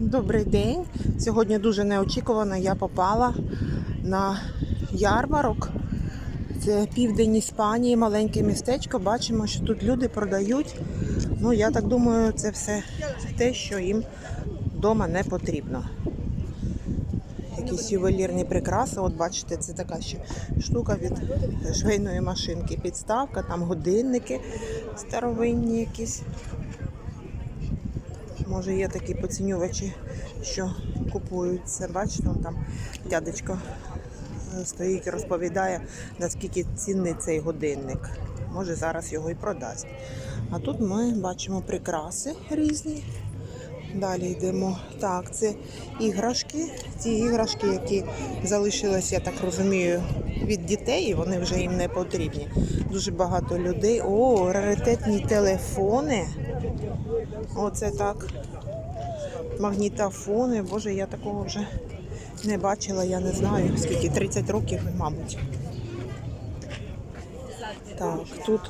Добрий день. Сьогодні дуже неочікувано я попала на ярмарок. Це південь Іспанії, маленьке містечко. Бачимо, що тут люди продають. Ну, я так думаю, це все те, що їм вдома не потрібно. Якісь ювелірні прикраси. От бачите, це така ще штука від швейної машинки. Підставка, там годинники старовинні якісь. Може є такі поцінювачі, що купують це. Бачите, там дядечко е, стоїть, розповідає, наскільки цінний цей годинник. Може зараз його і продасть. А тут ми бачимо прикраси різні. Далі йдемо. Так, це іграшки. Ті іграшки, які залишились, я так розумію, від дітей, і вони вже їм не потрібні. Дуже багато людей. О, раритетні телефони. Оце так. Магнітофони. Боже, я такого вже не бачила, я не знаю. Скільки? 30 років, мабуть. Так, тут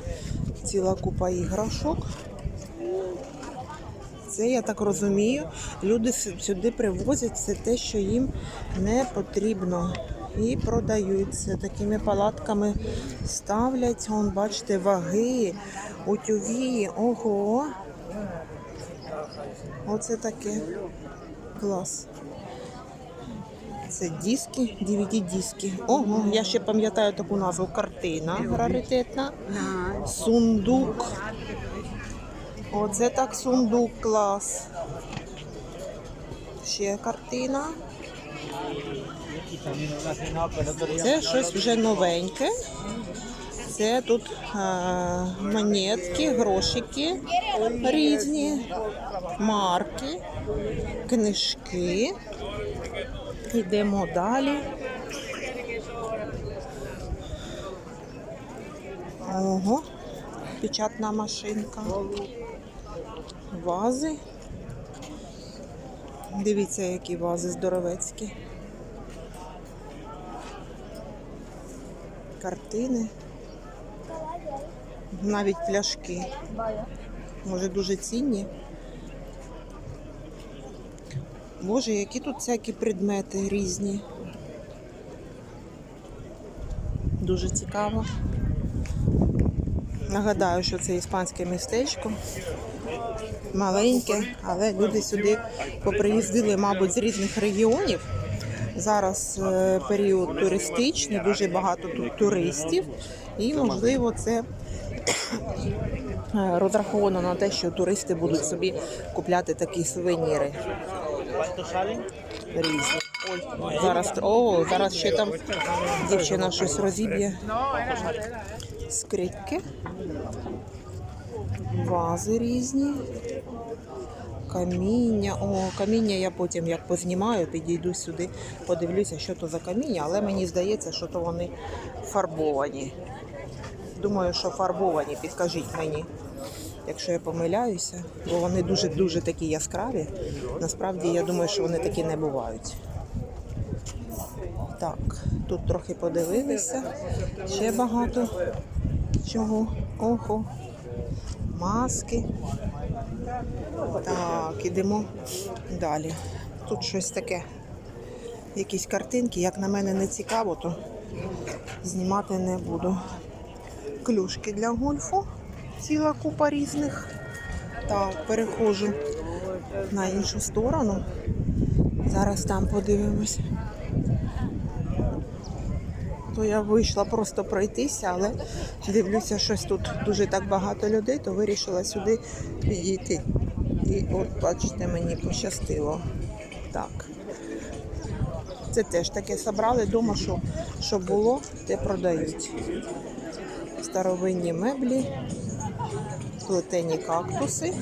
ціла купа іграшок. Це, я так розумію, люди сюди привозять все те, що їм не потрібно. І продають це такими палатками ставлять. Вон, бачите, ваги, утюги. Ого. Оце таке. Клас. Це диски, DVD-диски. Ого, я ще пам'ятаю таку назву картина раритетна. Сундук. Оце так сундук клас. Ще картина. Це щось вже новеньке. Це тут е, монетки, грошики різні, марки, книжки. Йдемо далі. Ого, печатна машинка. Вази. Дивіться, які вази здоровецькі. Картини. Навіть пляшки. Може дуже цінні. Боже, які тут всякі предмети різні. Дуже цікаво. Нагадаю, що це іспанське містечко. Маленьке, але люди сюди поприїздили, мабуть, з різних регіонів. Зараз е, період туристичний, дуже багато тут туристів, і можливо це розраховано на те, що туристи будуть собі купляти такі сувеніри. Різні. Зараз о, зараз ще там дівчина щось розіб'є. Скрипки, вази різні. Каміння. О, каміння я потім як познімаю, підійду сюди, подивлюся, що то за каміння, але мені здається, що то вони фарбовані. Думаю, що фарбовані, підкажіть мені, якщо я помиляюся, бо вони дуже-дуже такі яскраві. Насправді я думаю, що вони такі не бувають. Так, тут трохи подивилися. Ще багато чого. Ого. Маски. Так, ідемо далі. Тут щось таке. Якісь картинки, як на мене не цікаво, то знімати не буду. Клюшки для гольфу. Ціла купа різних. Так, переходжу на іншу сторону. Зараз там подивимось. То я вийшла просто пройтися, але дивлюся, щось тут дуже так багато людей, то вирішила сюди підійти. І от, бачите, мені пощастило. Так. Це теж таке собрали вдома, що, що було, те продають. Старовинні меблі, плетені кактуси.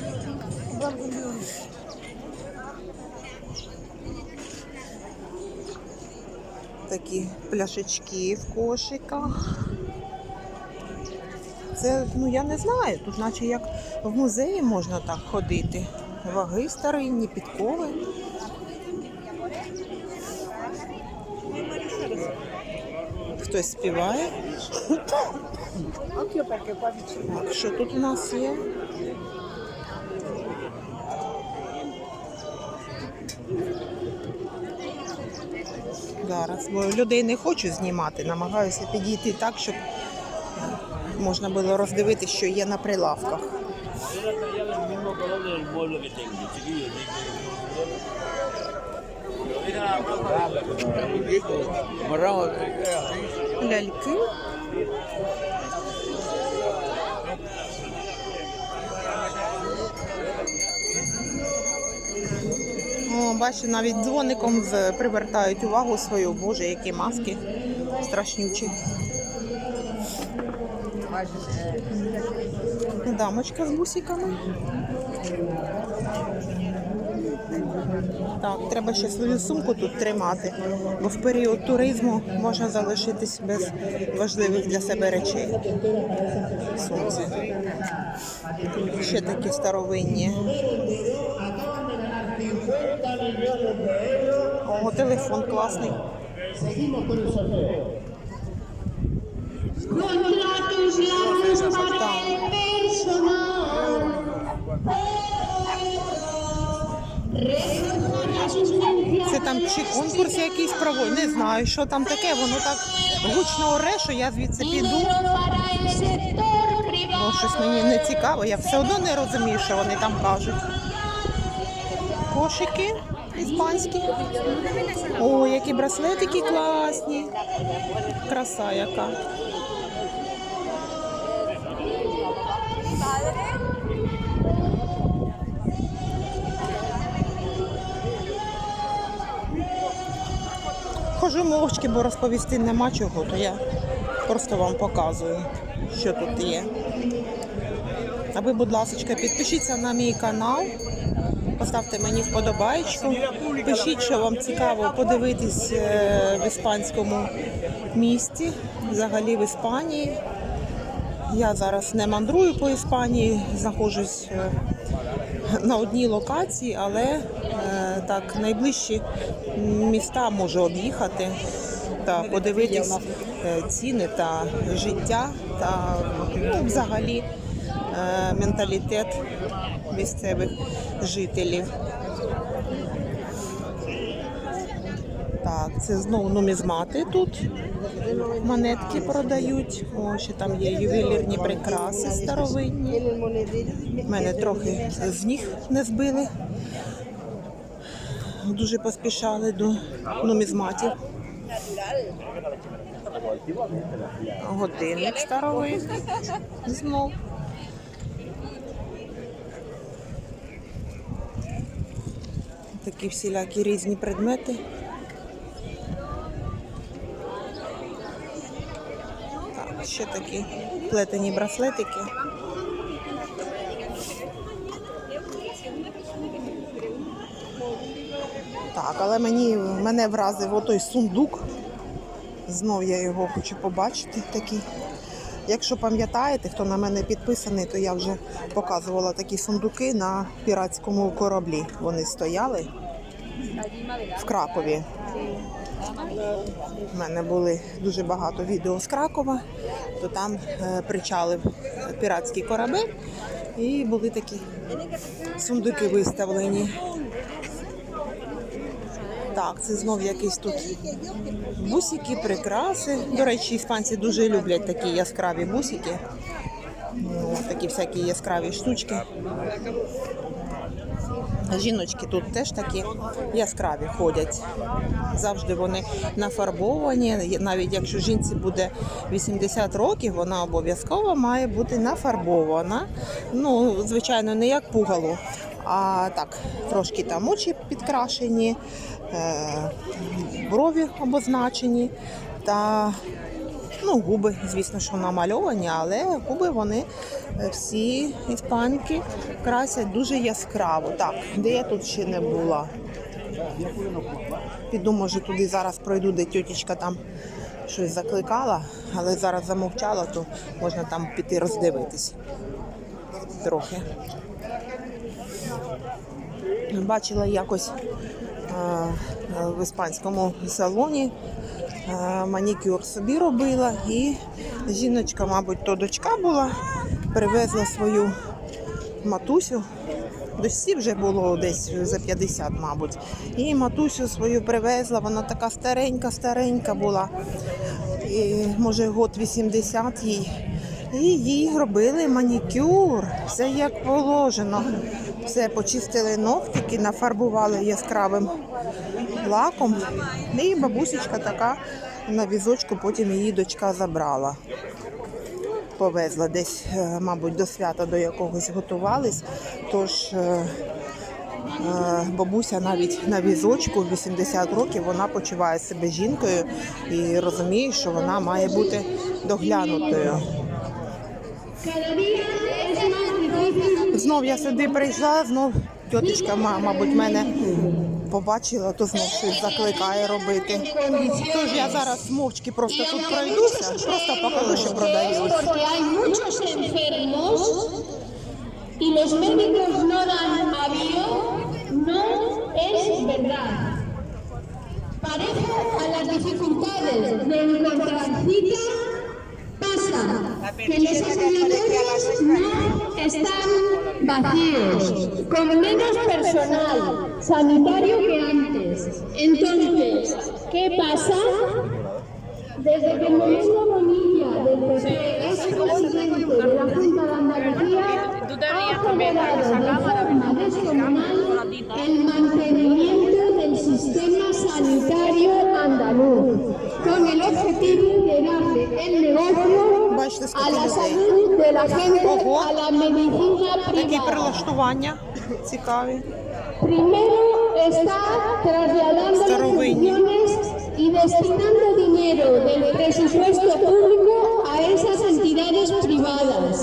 Такі пляшечки в кошиках. Це, ну я не знаю, тут наче як в музеї можна так ходити. Ваги старинні, підкови. Хтось співає. Так, що тут у нас є? Зараз, бо людей не хочу знімати, намагаюся підійти так, щоб можна було роздивитися, що є на прилавках. Era О, бачите, навіть дзвоником привертають увагу свою. Боже, які маски страшнючі. Дамочка з бусиками. Так, треба ще свою сумку тут тримати, бо в період туризму можна залишитись без важливих для себе речей. Сумці. Ще такі старовинні. О, телефон класний. Це там чи конкурс якийсь проводять? Не знаю, що там таке. Воно так гучно оре, що я звідси піду. Бо щось мені не цікаво, я все одно не розумію, що вони там кажуть. Кошики іспанські. О, які браслетики класні. Краса яка. Хожу мовчки, бо розповісти нема чого, то я просто вам показую, що тут є. А ви, будь ласка, підпишіться на мій канал, поставте мені вподобайку, пишіть, що вам цікаво подивитись е, в іспанському місті, взагалі в Іспанії. Я зараз не мандрую по Іспанії, знаходжусь е, на одній локації, але е, так найближчі міста можу об'їхати та подивитись ціни та життя та ну, взагалі менталітет місцевих жителів. Так, це знову нумізмати тут. Монетки продають. О, ще там є ювелірні прикраси старовинні. Мене трохи з ніг не збили. Дуже поспішали до нумізматів. Годинник старовий. Знов. Такі всілякі різні предмети. Так, ще такі плетені браслетики. Так, але мені мене вразив отой сундук. Знов я його хочу побачити такий. Якщо пам'ятаєте, хто на мене підписаний, то я вже показувала такі сундуки на піратському кораблі. Вони стояли в Кракові. У мене були дуже багато відео з Кракова, то там е, причалив піратський корабель і були такі сундуки виставлені. Так, це знов якісь тут бусики, прикраси. До речі, іспанці дуже люблять такі яскраві бусики. Такі всякі яскраві штучки. Жіночки тут теж такі яскраві ходять. Завжди вони нафарбовані. Навіть якщо жінці буде 80 років, вона обов'язково має бути нафарбована. Ну, звичайно, не як пугало, а так, трошки там очі підкрашені, е, брові обозначені та Ну, губи, звісно, що намальовані, але губи вони е, всі іспанки красять дуже яскраво. Так, де я тут ще не була. Піду, може, туди зараз пройду, де тітечка там щось закликала, але зараз замовчала, то можна там піти роздивитись трохи. Бачила якось е, в іспанському салоні манікюр собі робила, і жіночка, мабуть, то дочка була, привезла свою матусю Досі вже було десь за 50, мабуть. І матусю свою привезла, вона така старенька, старенька була. І, може, год 80 їй. І їй робили манікюр, все як положено. Все почистили ногтики, нафарбували яскравим лаком. І бабусечка така на візочку, потім її дочка забрала. Повезла десь, е, мабуть, до свята до якогось готувались. Тож е, е, бабуся навіть на візочку в 80 років вона почуває себе жінкою і розуміє, що вона має бути доглянутою. Знов я сюди прийшла, знов тіточка, мабуть, мене побачила, то знов щось закликає робити. Тож я зараз мовчки просто тут пройдуся, просто покажу, що enfermos y a las dificultades de encontrar cita, pasa que los ambulatorios no están vacíos, con menos personal sanitario que antes. Entonces, ¿qué pasa? Desde que Modesto Bonilla, del PP, es presidente de la Junta de Andalucía, ha generado de forma descomunal el mantenimiento del sistema sanitario andaluz, con el objetivo de darle el negocio Бачите, a скільки la людей. salud de la gente, Ого. a la medicina Такі privada. прилаштування цікаві. Primero está trasladando las Старовинні. funciones y destinando dinero del presupuesto público a esas entidades privadas.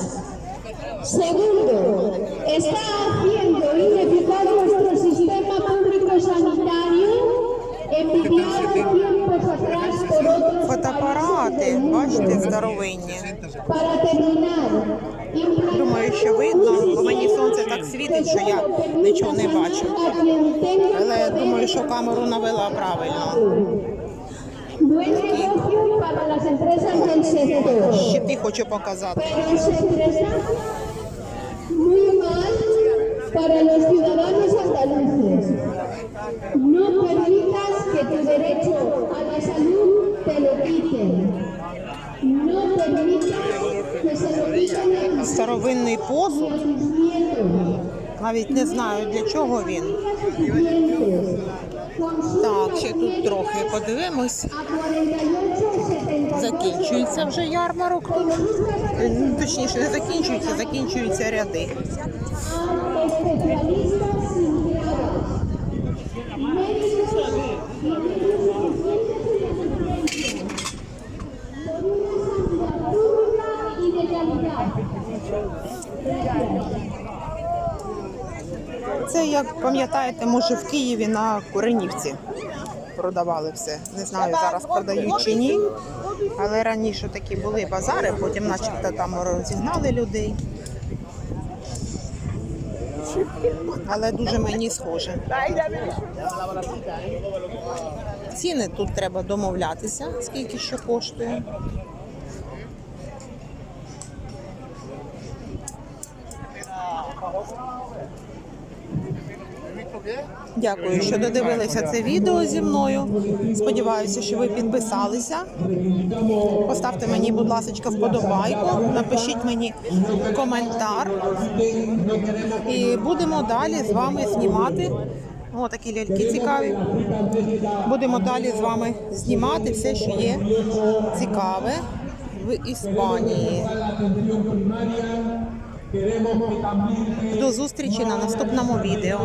Segundo, está haciendo ineficaz nuestro sistema público sanitario, Фотоапарати, бачите, implantar Думаю, що видно, бо мені сонце так світить, що я нічого не бачу. Але я думаю, що камеру навела правильно. Sector, Щити хочу показати. para los ciudadanos andaluces. No derecho a la salud te lo quiten. No permitas que se lo quiten a Старовинний посуд. Навіть не знаю для чого він. Так, ще тут трохи подивимось. Закінчується вже ярмарок тут. Точніше, не закінчується, закінчуються ряди. especialistas sin trabas, médicos y por una sanidad pública y de calidad. Це, як пам'ятаєте, може в Києві на Куренівці продавали все. Не знаю, зараз продають чи ні. Але раніше такі були базари, потім начебто там розігнали людей. Але дуже мені схоже. Ціни тут треба домовлятися, скільки що коштує. Дякую, що додивилися це відео зі мною. Сподіваюся, що ви підписалися. Поставте мені, будь ласка, вподобайку, напишіть мені коментар. І будемо далі з вами знімати. О, такі ляльки цікаві. Будемо далі з вами знімати все, що є цікаве в Іспанії. До зустрічі на наступному відео.